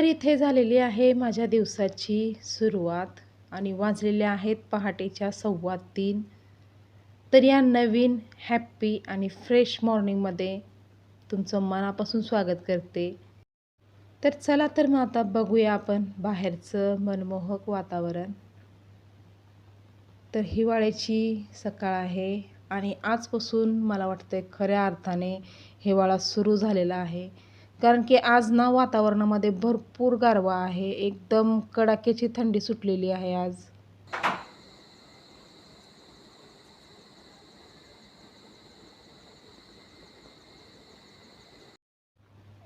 तर इथे झालेली आहे माझ्या दिवसाची सुरुवात आणि वाजलेल्या आहेत पहाटेच्या सव्वा तीन. तर या नवीन हॅप्पी आणि फ्रेश मॉर्निंगमध्ये तुमचं मनापासून स्वागत करते. तर चला तर मग आता बघूया आपण बाहेरचं मनमोहक वातावरण. तर हिवाळ्याची सकाळ आहे आणि आजपासून मला वाटतं खऱ्या अर्थाने हिवाळा सुरू झालेला आहे. कारण की आज ना वातावरणामध्ये भरपूर गारवा आहे. एकदम कडाक्याची थंडी सुटलेली आहे आज.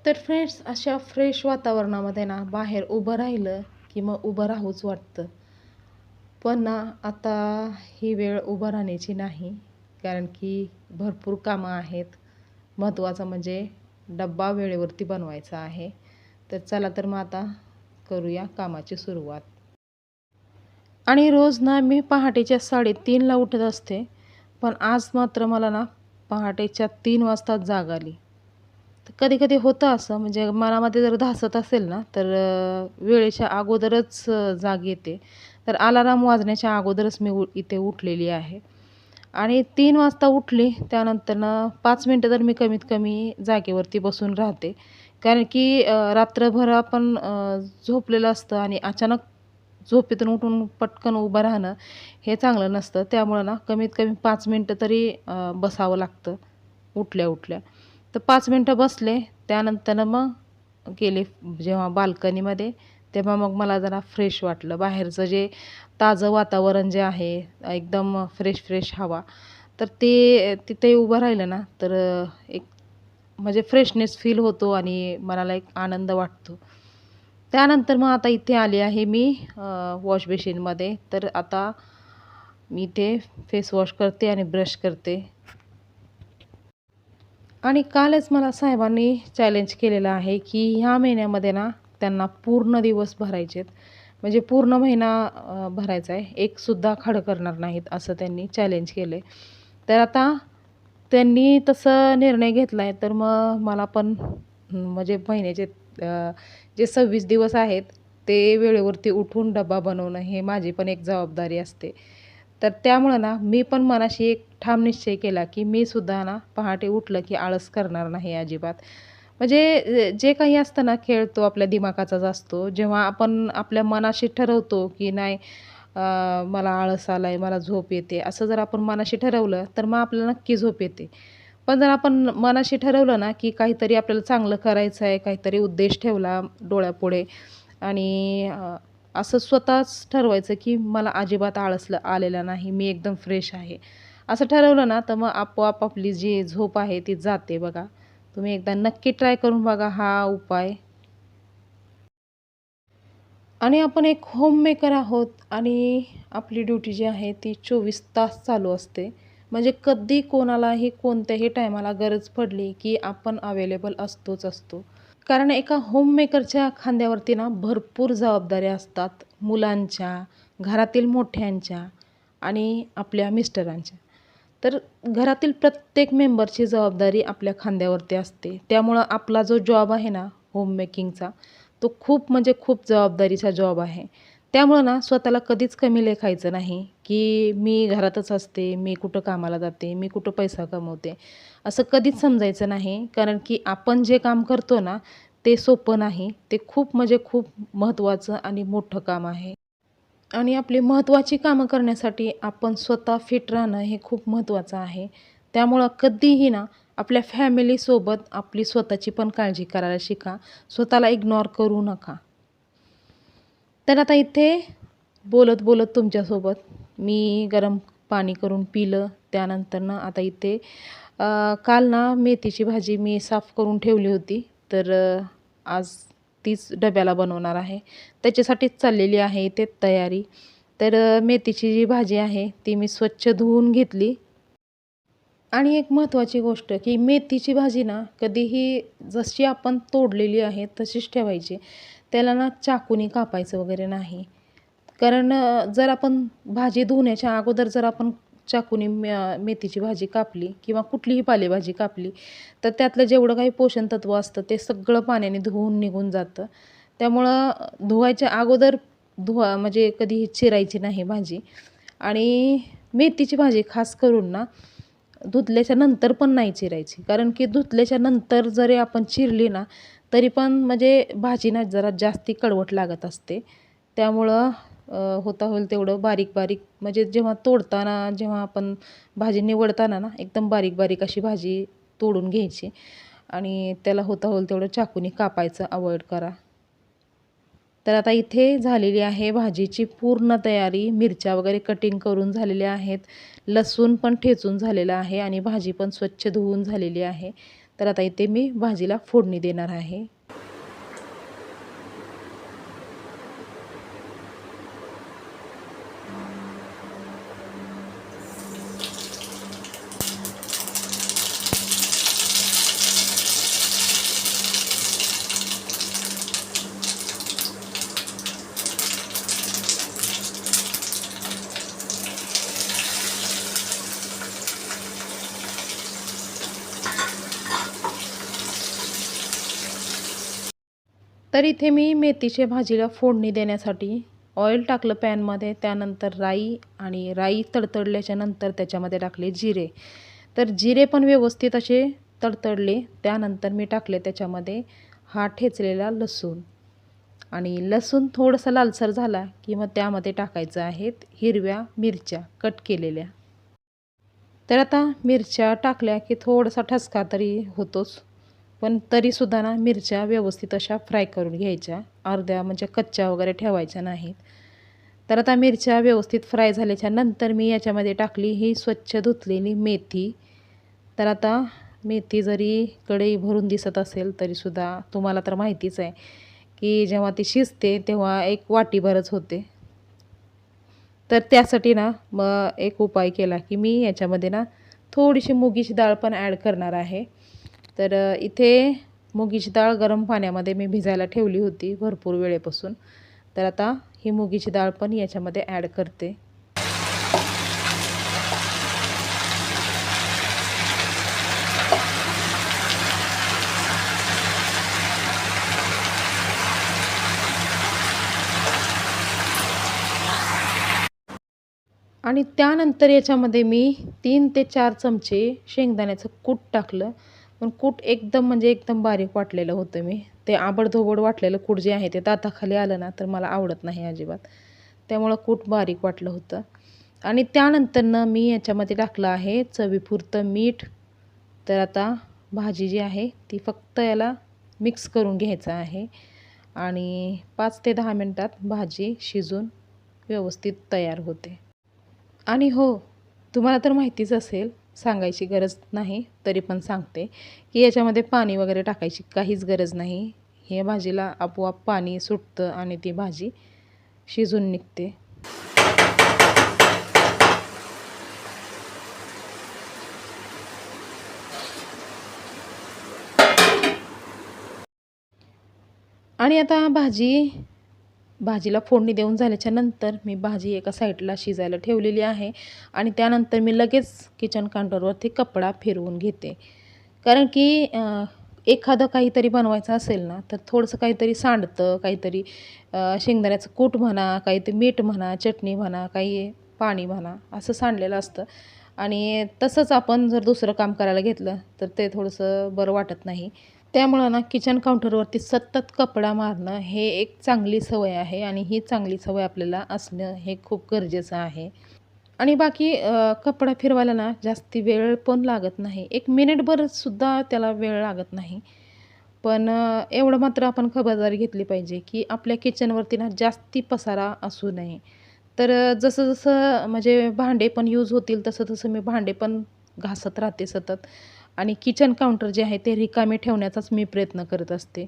तर फ्रेंड्स अशा फ्रेश वातावरणामध्ये ना बाहेर उभं राहिलं की मग उभं राहूच वाटतं. पण ना आता ही वेळ उभं राहण्याची नाही. कारण की भरपूर कामं आहेत. महत्त्वाचं म्हणजे डब्बा वेळेवरती बनवायचा आहे. तर चला तर मग आता करूया कामाची सुरुवात. आणि रोज ना मी पहाटेच्या साडेतीनला उठत असते पण आज मात्र मला ना पहाटेच्या तीन वाजता जाग आली. तर कधी कधी होतं असं म्हणजे मनामध्ये जर धासत असेल ना तर वेळेच्या अगोदरच जाग येते. तर अलाराम वाजण्याच्या अगोदरच मी उ इथे उठलेली आहे. आणि तीन वाजता उठली त्यानंतरनं पाच मिनटं तर मी कमीत कमी जागेवरती बसून राहते. कारण की रात्रभर आपण झोपलेलं असतं आणि अचानक झोपेतून उठून पटकन उभं राहणं हे चांगलं नसतं. त्यामुळं ना कमीत कमी पाच मिनटं तरी बसावं लागतं उठल्या उठल्या. तर पाच मिनटं बसले त्यानंतरनं मग गेले जेव्हा बाल्कनीमध्ये. तेव्हा मग मला जरा फ्रेश वाटलं. बाहेरचं जे ताजं वातावरण जे आहे एकदम फ्रेश फ्रेश हवा. तर ते तिथे उभं राहिलं ना तर एक म्हणजे फ्रेशनेस फील होतो आणि मनाला एक आनंद वाटतो. त्यानंतर मग आता इथे आले आहे मी वॉश बेसिनमध्ये तर आता मी इथे फेस वॉश करते आणि ब्रश करते. आणि कालच मला साहेबांनी चॅलेंज केलेलं आहे की ह्या महिन्यामध्ये ना त्यांना पूर्ण दिवस भरायचे आहेत म्हणजे पूर्ण महिना भरायचा आहे. एकसुद्धा खाडं करणार नाहीत असं त्यांनी चॅलेंज केलं आहे तर आता त्यांनी तसं निर्णय घेतला आहे तर मग मला पण म्हणजे महिन्याचे जे सव्वीस दिवस आहेत ते वेळेवरती उठून डबा बनवणं हे माझी पण एक जबाबदारी असते. तर त्यामुळं ना मी पण मनाशी एक ठाम निश्चय केला की मी सुद्धा ना पहाटे उठलं की आळस करणार नाही अजिबात. म्हणजे जे काही असतं ना खेळ तो आपल्या दिमागाचाच असतो. जेव्हा आपण आपल्या मनाशी ठरवतो की नाही मला आळस आला आहे मला झोप येते असं जर आपण मनाशी ठरवलं तर मग आपल्याला नक्की झोप येते. पण जर आपण मनाशी ठरवलं ना की काहीतरी आपल्याला चांगलं करायचं आहे काहीतरी उद्देश ठेवला डोळ्यापुढे आणि असं स्वतःच ठरवायचं की मला अजिबात आळसलं आलेलं नाही मी एकदम फ्रेश आहे. असं ठरवलं ना तर मग आपोआप आपली जी झोप आहे ती जाते बघा. तुम्ही एकदा नक्की ट्राय करून बघा हा उपाय. आणि आपण एक होम मेकर आहोत आणि आपली ड्युटी जी आहे ती चोवीस तास चालू असते. म्हणजे कधी कोणालाही कोणत्याही टायमाला गरज पडली की आपण अवेलेबल असतोच असतो. कारण एका होममेकरच्या खांद्यावरती ना भरपूर जबाबदाऱ्या असतात मुलांच्या घरातील मोठ्यांच्या आणि आपल्या मिस्टरांच्या तर घरातील प्रत्येक मेंबरची जबाबदारी आपल्या खांद्यावरती असते. त्यामुळं आपला जो जॉब आहे ना होममेकिंगचा तो खूप म्हणजे खूप जबाबदारीचा जॉब आहे. त्यामुळं ना स्वतःला कधीच कमी लेखायचं नाही की मी घरातच असते मी कुठं कामाला जाते मी कुठं पैसा कमवते असं कधीच समजायचं नाही. कारण की आपण जे काम करतो ना ते सोपं नाही ते खूप म्हणजे खूप महत्त्वाचं आणि मोठं काम आहे. आणि आपली महत्त्वाची कामं करण्यासाठी आपण स्वतः फिट राहणं हे खूप महत्त्वाचं आहे. त्यामुळं कधीही ना आपल्या फॅमिलीसोबत आपली स्वतःची पण काळजी करायला शिका. स्वतःला इग्नोर करू नका. तर आता इथे बोलत बोलत तुमच्यासोबत मी गरम पाणी करून पिलं. त्यानंतर ना आता इथे काल ना मेथीची भाजी मी साफ करून ठेवली होती. तर आज तीच डब्याला बनवणार आहे. त्याच्यासाठीच चाललेली आहे इथे तयारी. तर मेथीची जी भाजी आहे ती मी स्वच्छ धुवून घेतली. आणि एक महत्त्वाची गोष्ट की मेथीची भाजी ना कधीही जशी आपण तोडलेली आहे तशीच ठेवायची. त्याला ना चाकूनी कापायचं वगैरे नाही. कारण जर आपण भाजी धुण्याच्या अगोदर जर आपण चाकूनी मेथीची भाजी कापली किंवा कुठलीही पालेभाजी कापली तर त्यातलं जेवढं काही पोषण तत्व असतं ते सगळं पाण्याने धुवून निघून जातं. त्यामुळं धुवायच्या अगोदर धुवा म्हणजे कधीही चिरायची नाही भाजी. आणि मेथीची भाजी खास करून ना धुतल्याच्या नंतर पण नाही चिरायची. कारण की धुतल्याच्या नंतर जरी आपण चिरली ना तरी पण म्हणजे भाजीना जरा जास्ती कडवट लागत असते. त्यामुळं होता होईल तेवढं बारीक बारीक. म्हणजे जेव्हा तोडताना जेव्हा आपण भाजी निवडताना ना एकदम बारीक बारीक अशी भाजी तोडून घ्यायची. आणि त्याला होता होईल तेवढं चाकूने कापायचं अवॉइड करा. तर आता इथे झालेली आहे भाजीची पूर्ण तयारी. मिरच्या वगैरे कटिंग करून झालेल्या आहेत. लसूण पण ठेचून झालेलं आहे आणि भाजी पण स्वच्छ धुवून झालेली आहे. तर आता इथे मी भाजीला फोडणी देणार आहे. तर इथे मी मेथीच्या भाजीला फोडणी देण्यासाठी ऑइल टाकलं पॅनमध्ये त्यानंतर राई आणि राई तडतडल्याच्या नंतर त्याच्यामध्ये टाकले जिरे. तर जिरे पण व्यवस्थित असे तडतडले त्यानंतर मी टाकले त्याच्यामध्ये हा ठेचलेला लसूण. आणि लसूण थोडंसं लालसर झाला की मग त्यामध्ये टाकायचं आहेत हिरव्या मिरच्या कट केलेल्या. तर आता मिरच्या टाकल्या की थोडासा ठसका तरी होतोच. पण तरीसुद्धा ना मिरच्या व्यवस्थित अशा फ्राय करून घ्यायच्या. अर्ध्या म्हणजे कच्च्या वगैरे ठेवायच्या नाहीत. तर आता मिरच्या व्यवस्थित फ्राय झाल्याच्यानंतर मी याच्यामध्ये टाकली ही स्वच्छ धुतलेली मेथी. तर आता मेथी जरी कढई भरून दिसत असेल तरीसुद्धा तुम्हाला तर माहितीच आहे की जेव्हा ती शिजते तेव्हा एक वाटीभरच होते. तर त्यासाठी ना मग एक उपाय केला की मी याच्यामध्ये ना थोडीशी मुगीची डाळ पण ॲड करणार आहे. तर इथे मुगीची डाळ गरम पाण्यामध्ये मी भिजायला ठेवली होती भरपूर वेळेपासून. तर आता ही मुगीची डाळ पण याच्यामध्ये ॲड करते. आणि त्यानंतर याच्यामध्ये मी तीन ते चार चमचे शेंगदाण्याचं कूट टाकलं. पण कूट एकदम म्हणजे एकदम बारीक वाटलेलं होतं मी. ते आबडधोबड वाटलेलं कूट जे आहे ते दाताखाली आलं ना तर मला आवडत नाही अजिबात. त्यामुळं कूट बारीक वाटलं होतं. आणि त्यानंतरनं मी याच्यामध्ये टाकलं आहे चवीपुरतं मीठ. तर आता भाजी जी आहे ती फक्त याला मिक्स करून घ्यायचं आहे. आणि पाच ते दहा मिनटात भाजी शिजून व्यवस्थित तयार होते. आणि हो तुम्हाला तर माहितीच असेल सांगायची गरज नाही तरी पण सांगते की याच्यामध्ये पाणी वगैरे टाकायची काहीच गरज नाही. हे भाजीला आपोआप पाणी सुटतं आणि ती भाजी शिजून निघते. आणि आता भाजी भाजीला फोडणी देऊन झाल्याच्यानंतर मी भाजी एका साईडला शिजायला ठेवलेली आहे आणि त्यानंतर मी लगेच किचन काउंटरवरती कपडा फिरवून घेते. कारण की एखादं काहीतरी बनवायचं असेल ना तर थोडंसं काहीतरी सांडतं काहीतरी शेंगदाण्याचं कूट म्हणा काहीतरी मीठ म्हणा चटणी म्हणा काही पाणी म्हणा असं सांडलेलं असतं. आणि तसंच आपण जर दुसरं काम करायला घेतलं तर ते थोडंसं बरं वाटत नाही. त्यामुळं ना किचन काउंटरवरती सतत कपडा मारणं हे एक चांगली सवय आहे आणि ही चांगली सवय आपल्याला असणं हे खूप गरजेचं आहे. आणि बाकी कपडा फिरवायला ना जास्ती वेळ पण लागत नाही. एक मिनिटभरसुद्धा त्याला वेळ लागत नाही. पण एवढं मात्र आपण खबरदारी घेतली पाहिजे की आपल्या किचनवरती ना जास्ती पसारा असू नये. तर जसं जसं म्हणजे भांडे पण यूज होतील तसं तसं मी भांडे पण घासत राहते सतत. आणि किचन काउंटर जे आहे ते रिकामे ठेवण्याचाच मी प्रयत्न करत असते.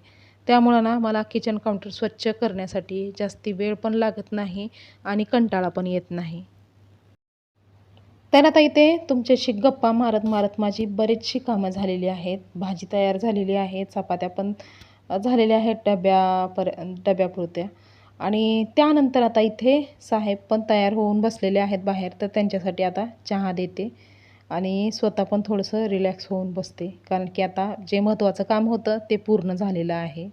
त्यामुळं ना मला किचन काउंटर स्वच्छ करण्यासाठी जास्ती वेळ पण लागत नाही आणि कंटाळा पण येत नाही. तर आता इथे तुमच्याशी गप्पा मारत मारत माझी बरीचशी कामं झालेली आहेत. भाजी तयार झालेली आहे चपात्या पण झालेल्या आहेत डब्यापर डब्यापुरत्या. आणि त्यानंतर आता इथे साहेब पण तयार होऊन बसलेले आहेत बाहेर तर त्यांच्यासाठी आता चहा देते. आणि स्वतः पण थोडंसं रिलॅक्स होऊन बसते. कारण की आता जे महत्त्वाचं काम होतं ते पूर्ण झालेलं आहे.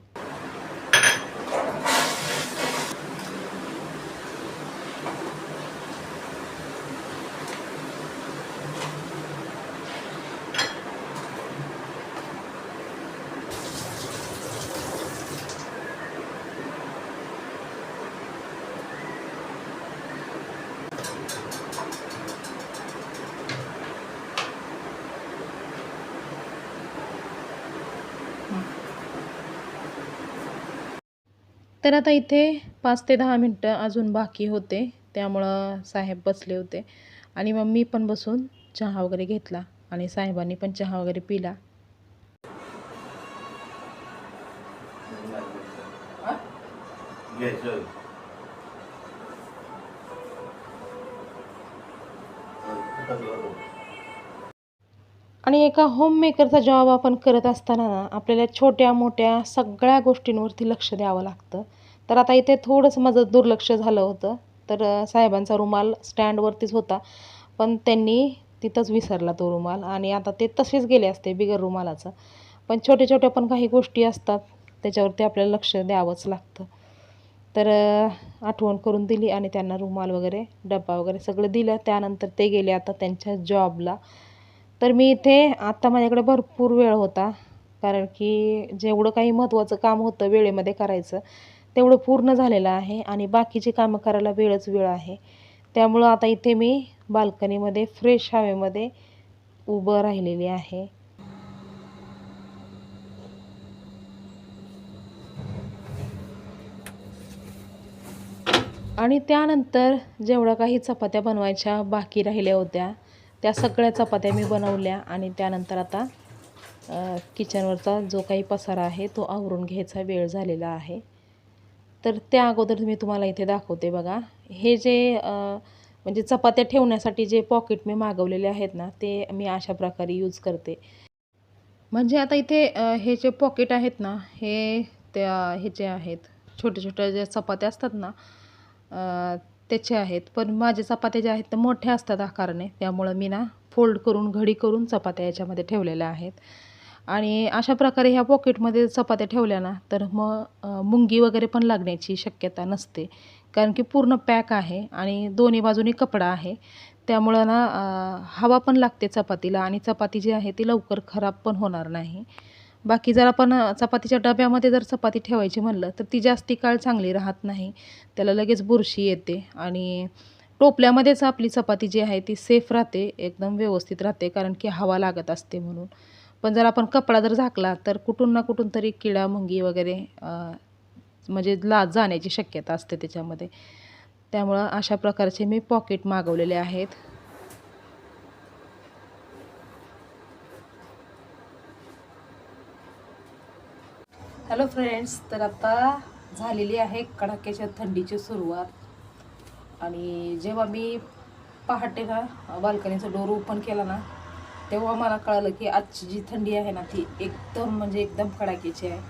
तर आता इथे पाच ते दहा मिनटं अजून बाकी होते. त्यामुळं साहेब बसले होते. आणि मग मी पण बसून चहा वगैरे घेतला आणि साहेबांनी पण चहा वगैरे पिला. आणि एका होममेकरचा जॉब आपण करत असताना ना आपल्याला छोट्या मोठ्या सगळ्या गोष्टींवरती लक्ष द्यावं लागतं. तर आता इथे थोडंसं माझं दुर्लक्ष झालं होतं. तर साहेबांचा रुमाल स्टँडवरतीच होता. पण त्यांनी तिथंच विसरला तो रुमाल आणि आता ते तसेच गेले असते बिगर रुमालाचं. पण छोट्या छोट्या पण काही गोष्टी असतात त्याच्यावरती आपल्याला लक्ष द्यावंच लागतं. तर आठवण करून दिली आणि त्यांना रुमाल वगैरे डब्बा वगैरे सगळं दिलं. त्यानंतर ते गेले आता त्यांच्या जॉबला तर मी इथे आत्ता माझ्याकडे भरपूर वेळ होता कारण की जेवढं काही महत्त्वाचं काम होतं वेळेमध्ये करायचं तेवढं पूर्ण झालेलं आहे आणि बाकीची कामं करायला वेळच वेळ आहे. त्यामुळं आता इथे मी बाल्कनीमध्ये फ्रेश हवेमध्ये उभं राहिलेली आहे. आणि त्यानंतर जेवढ्या काही चपात्या बनवायच्या बाकी राहिल्या होत्या त्या सगळ्या चपात्या मी बनवल्या आणि त्यानंतर आता किचनवरचा जो काही पसारा आहे तो आवरून घ्यायचा वेळ झालेला आहे. तर त्या अगोदर मी तुम्हाला इथे दाखवते बघा. हे जे म्हणजे चपात्या ठेवण्यासाठी जे पॉकेट मी मागवलेले आहेत ना ते मी अशा प्रकारे यूज करते. म्हणजे आता इथे हे जे पॉकेट आहेत ना हे त्या ह्याचे आहेत छोट्या छोट्या ज्या चपात्या असतात ना त्याचे आहेत. पण माझे चपात्या ज्या आहेत त्या मोठ्या असतात आकाराने. त्यामुळं मी ना फोल्ड करून घडी करून चपात्या याच्यामध्ये ठेवलेल्या आहेत. आणि अशा प्रकारे ह्या पॉकेटमध्ये चपात्या ठेवल्या ना तर मग मुंगी वगैरे पण लागण्याची शक्यता नसते. कारण की पूर्ण पॅक आहे आणि दोन्ही बाजूनी कपडा आहे. त्यामुळं ना हवा पण लागते चपातीला आणि चपाती जी आहे ती लवकर खराब पण होणार नाही. बाकी जर आपण चपातीच्या डब्यामध्ये जर चपाती ठेवायची म्हणलं तर ती जास्ती काळ चांगली राहत नाही. त्याला लगेच बुरशी येते आणि टोपल्यामध्येच आपली चपाती जी आहे ती सेफ राहते एकदम व्यवस्थित राहते कारण की हवा लागत असते म्हणून. पण जर आपण कपडा जर झाकला तर कुठून ना कुठून तरी किडा मुंगी वगैरे म्हणजे ला जाण्याची शक्यता असते त्याच्यामध्ये. त्यामुळं अशा प्रकारचे मी पॉकेट मागवलेले आहेत. हॅलो फ्रेंड्स तर आता झालेली आहे कडाक्याच्या थंडीची सुरुवात. आणि जेव्हा मी पहाटे ना बाल्कनीचा डोर ओपन केला ना तेव्हा मला कळालं की आजची जी थंडी आहे ना ती एकदम म्हणजे एकदम कडाक्याची आहे.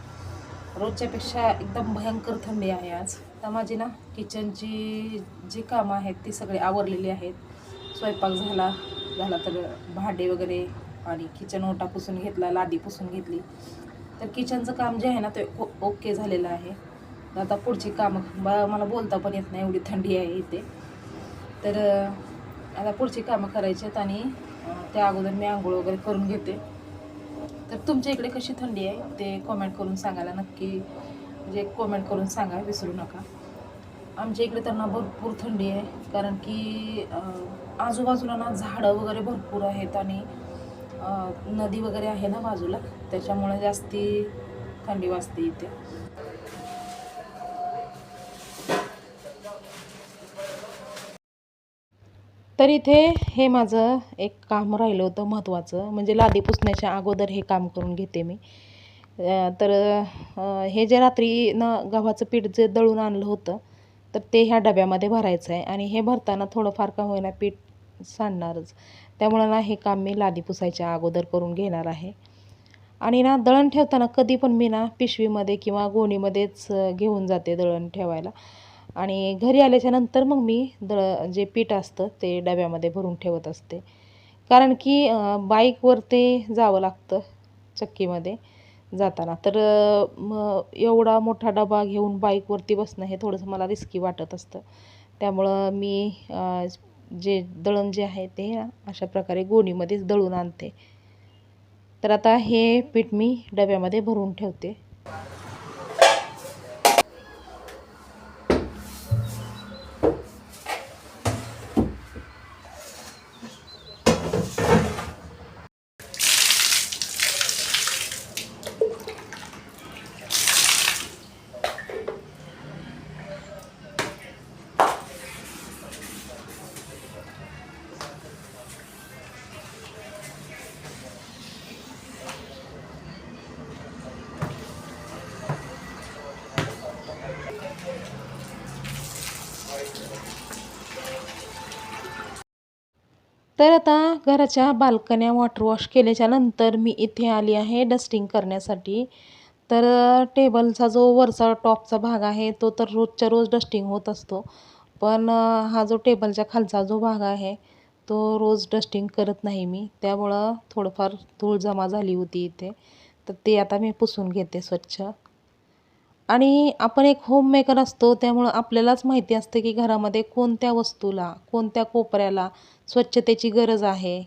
रोजच्यापेक्षा एकदम भयंकर थंडी आहे आज. तर माझी ना किचनची जी कामं आहेत ती सगळी आवरलेली आहेत. स्वयंपाक झाला झाला तर भांडे वगैरे आणि किचन ओटा पुसून घेतला लादी पुसून घेतली. तर किचनचं काम जे आहे ना ते ओके झालेलं आहे. तर आता पुढची कामं मला बोलता पण येत नाही एवढी थंडी आहे इथे. तर आता पुढची कामं करायची आहेत आणि त्या अगोदर मी आंघोळ वगैरे करून घेते. तर तुमच्या इकडे कशी थंडी आहे? ते कॉमेंट करून सांगायला नक्की म्हणजे कॉमेंट करून सांगा विसरू नका. आमच्या इकडे त्यांना भरपूर थंडी आहे कारण की आजूबाजूला ना झाडं वगैरे भरपूर आहेत आणि नदी वगैरे आहे ना बाजूला त्याच्यामुळे जास्ती थंडी वाजते इथे. तर इथे हे माझं एक काम राहिलं होतं महत्त्वाचं म्हणजे लादी पुसण्याच्या अगोदर हे काम करून घेते मी. तर हे जे रात्री न गव्हाचं पीठ जे दळून आणलं होतं तर ते ह्या डब्यामध्ये भरायचं आहे. आणि हे भरताना थोडंफार का होईना पीठ सांडणारच. त्यामुळं ना हे काम मी लादी पुसायच्या अगोदर करून घेणार आहे. आणि ना दळण ठेवताना कधी पण मी ना पिशवीमध्ये किंवा गोणीमध्येच घेऊन जाते दळण ठेवायला. आणि घरी आल्याच्यानंतर मग मी दळ जे पीठ असतं ते डब्यामध्ये भरून ठेवत असते. कारण की बाईकवर ते जावं लागतं चक्कीमध्ये जाताना. तर मग एवढा मोठा डबा घेऊन बाईकवरती बसणं हे थोडंसं मला रिस्की वाटत असतं. त्यामुळं मी जे दळण जे आहे ते अशा प्रकारे गोणीमध्येच दळून आणते. तर आता हे पीठ मी डब्यामध्ये भरून ठेवते. तर आता घराच्या बाल्कन्या वॉटर वॉश केल्याच्यानंतर मी इथे आली आहे डस्टिंग करण्यासाठी. तर टेबलचा जो वरचा टॉपचा भाग आहे तो तर रोजच्या रोज डस्टिंग होत असतो. पण हा जो टेबलच्या खालचा जो भाग आहे तो रोज डस्टिंग करत नाही मी. त्यामुळं थोडंफार धूळ जमा झाली होती इथे. तर ते आता मी पुसून घेते स्वच्छ. आणि आपण एक होम मेकर असतो त्यामुळं आपल्यालाच माहिती असतं की घरामध्ये कोणत्या वस्तूला कोणत्या कोपऱ्याला स्वच्छतेची गरज आहे.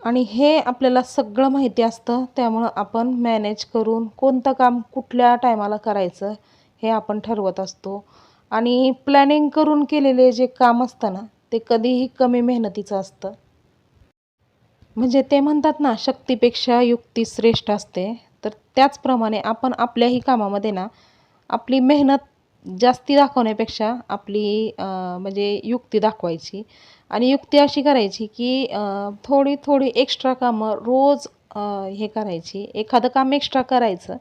आणि हे आपल्याला सगळं माहिती असतं त्यामुळं आपण मॅनेज करून कोणतं काम कुठल्या टायमाला करायचं हे आपण ठरवत असतो. आणि प्लॅनिंग करून केलेले जे काम असतं ना ते कधीही कमी मेहनतीचं असतं. म्हणजे ते म्हणतात ना शक्तीपेक्षा युक्ती श्रेष्ठ असते. तर त्याचप्रमाणे आपण आपल्याही कामामध्ये ना आपली मेहनत जास्ती दाखवण्यापेक्षा आपली म्हणजे युक्ती दाखवायची. आणि युक्ती अशी करायची की थोडी थोडी एक्स्ट्रा कामं रोज हे करायची. एखादं काम एक्स्ट्रा करायचं.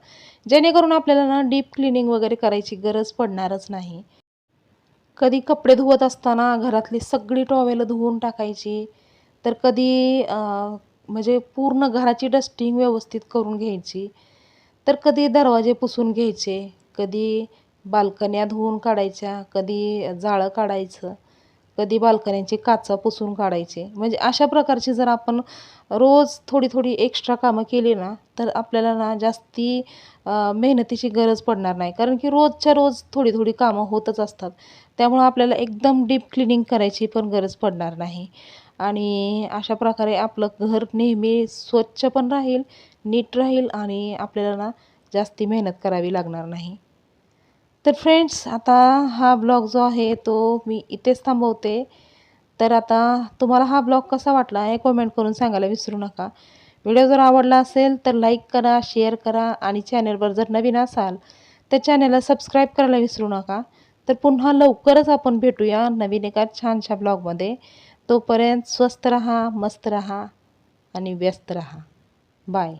जेणेकरून आपल्याला ना डीप क्लिनिंग वगैरे करायची गरज पडणारच नाही. कधी कपडे धुवत असताना घरातली सगळी टॉवेलं धुवून टाकायची. तर कधी म्हणजे पूर्ण घराची डस्टिंग व्यवस्थित करून घ्यायची. तर कधी दरवाजे पुसून घ्यायचे. कधी बाल्कन्या धुवून काढायच्या. कधी जाळं काढायचं. कधी बाल्कन्यांची काचा पुसून काढायचे. म्हणजे अशा प्रकारची जर आपण रोज थोडी थोडी एक्स्ट्रा कामं केली ना तर आपल्याला ना जास्ती मेहनतीची गरज पडणार नाही. कारण की रोजच्या रोज थोडी थोडी कामं होतच असतात. त्यामुळं आपल्याला एकदम डीप क्लिनिंग करायची पण गरज पडणार नाही. आणि अशा प्रकारे आपलं घर नेहमी स्वच्छ पण राहील नीट राहील आणि आपल्याला ना जास्ती मेहनत करावी लागणार नाही. तर फ्रेंड्स आता हा ब्लॉग जो आहे तो मी इथेच थांबवते. तर आता तुम्हाला हा ब्लॉग कसा वाटला हे कमेंट करून सांगायला विसरू नका. व्हिडिओ जर आवडला असेल तर लाईक करा शेअर करा आणि चॅनलवर जर नवीन असाल तर चॅनलला सबस्क्राईब करायला विसरू नका. तर पुन्हा लवकरच आपण भेटूया नवीन एका छानशा ब्लॉगमध्ये तोपर्यंत स्वस्त रहा मस्त रहा आणि व्यस्त रहा. बाय